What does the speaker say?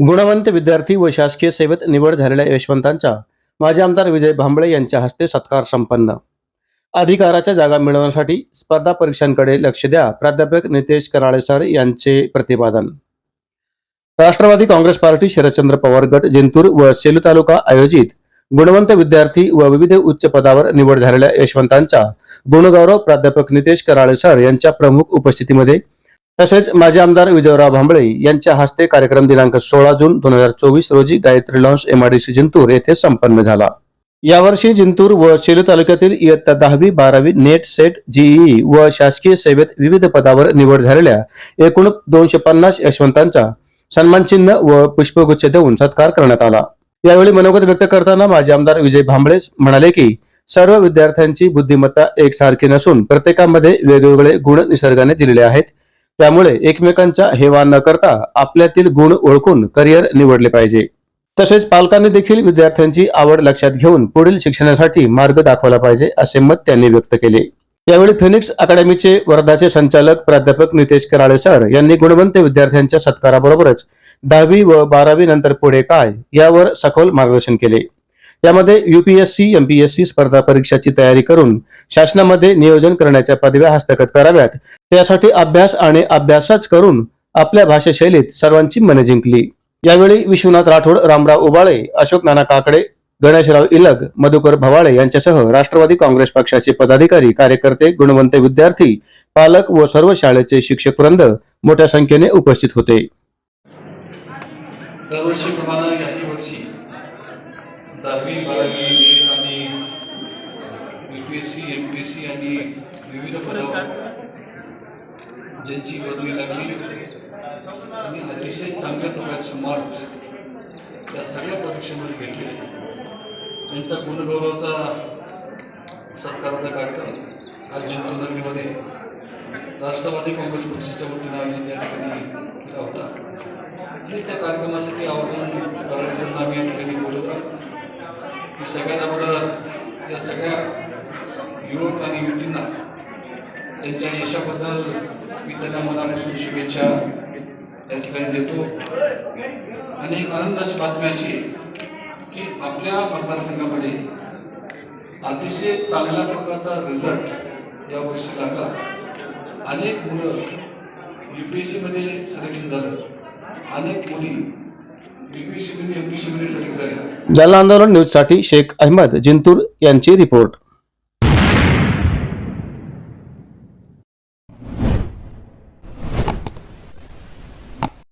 गुणवंत विद्यार्थी व शासकीय सेवेत निवड झालेल्या यशवंतांचा माजी आमदार विजय भांबळे यांच्या हस्ते सत्कार संपन्न. अधिकाराच्या जागा मिळवण्यासाठी स्पर्धा परीक्षांकडे लक्ष द्या प्राध्यापक नितेश कराळे सर यांचे प्रतिपादन. राष्ट्रवादी काँग्रेस पार्टी शरदचंद्र पवार गट जिंतूर व सेलू तालुका आयोजित गुणवंत विद्यार्थी व विविध उच्च पदावर निवड झालेल्या यशवंतांचा गुणगौरव प्राध्यापक नितेश कराळे सर यांच्या प्रमुख उपस्थितीमध्ये तसेच माजी आमदार विजयराव भांबळे यांच्या हस्ते कार्यक्रम दिनांक सोळा जून दोन हजार चोवीस रोजी गायत्री लॉन्स एमआरडीसी जिंतूर येथे संपन्न झाला. यावर्षी जिंतूर व सेलू तालुक्यातील इयत्ता दहावी बारावी नेट सेट जीई व शासकीय सेवेत विविध पदावर निवड झालेल्या एकूण दोनशे पन्नास यशवंतांचा सन्मानचिन्ह व पुष्पगुच्छ देऊन सत्कार करण्यात आला. यावेळी मनोगत व्यक्त करताना माजी आमदार विजय भांबळे म्हणाले की सर्व विद्यार्थ्यांची बुद्धिमत्ता एकसारखी नसून प्रत्येकामध्ये वेगवेगळे गुण निसर्गाने दिलेले आहेत. त्यामुळे एकमेकांचा हेवा न करता आपल्यातील गुण ओळखून करिअर निवडले पाहिजे. तसेच पालकांनी देखील विद्यार्थ्यांची आवड लक्षात घेऊन पुढील शिक्षणासाठी मार्ग दाखवला पाहिजे असे मत त्यांनी व्यक्त केले. यावेळी फिनिक्स अकॅडमीचे वर्धाचे संचालक प्राध्यापक नितेश कराळे सर यांनी गुणवंत विद्यार्थ्यांच्या सत्काराबरोबरच दहावी व बारावी नंतर पुढे काय यावर सखोल मार्गदर्शन केले. यामध्ये युपीएससी एमपीएससी स्पर्धा परीक्षाची तयारी करून शासनामध्ये नियोजन करण्याच्या पदव्या हस्तगत कराव्यात. त्यासाठी अभ्यास आणि अभ्यासच करून आपल्या भाषाशैलीत सर्वांची मने जिंकली. यावेळी विश्वनाथ राठोड रामराव उबाळे अशोक नाना काकडे गणेशराव इलग मधुकर भवाळे यांच्यासह राष्ट्रवादी काँग्रेस पक्षाचे पदाधिकारी कार्यकर्ते गुणवंत विद्यार्थी पालक व सर्व शाळेचे शिक्षक वृंद मोठ्या संख्येने उपस्थित होते. दरवर्षीप्रमाणे याही वर्षी दहावी बारावी नीट आणि U P S C M P S C आणि विविध पदावर ज्यांची पदवी लागली. आणि अतिशय चांगल्या प्रकारचे मार्क्स त्या सगळ्या परीक्षेमध्ये घेतले यांचा गुणगौरवाचा सत्काराचा कार्यक्रम आज जिंतूनगरीमध्ये राष्ट्रवादी काँग्रेस पक्षाच्या वतीनं आयोजित या ठिकाणी केला होता. आणि त्या कार्यक्रमासाठी आवर्जून आम्ही या ठिकाणी बोलवलं सगळ्यात अगोदर या सगळ्या युवक आणि युवतींना त्यांच्या यशाबद्दल मी त्यांना मनापासून शुभेच्छा या ठिकाणी देतो. आणि एक आनंदाची बातमी अशी की आपल्या मतदारसंघामध्ये अतिशय चांगल्या प्रकारचा रिझल्ट यावर्षी लागला. अनेक मुलं यू पी एस सीमध्ये सिलेक्शन झालं. अनेक मुली जल जालना आंदोलन न्यूजसाठी शेख अहमद जिंतूर यांची रिपोर्ट.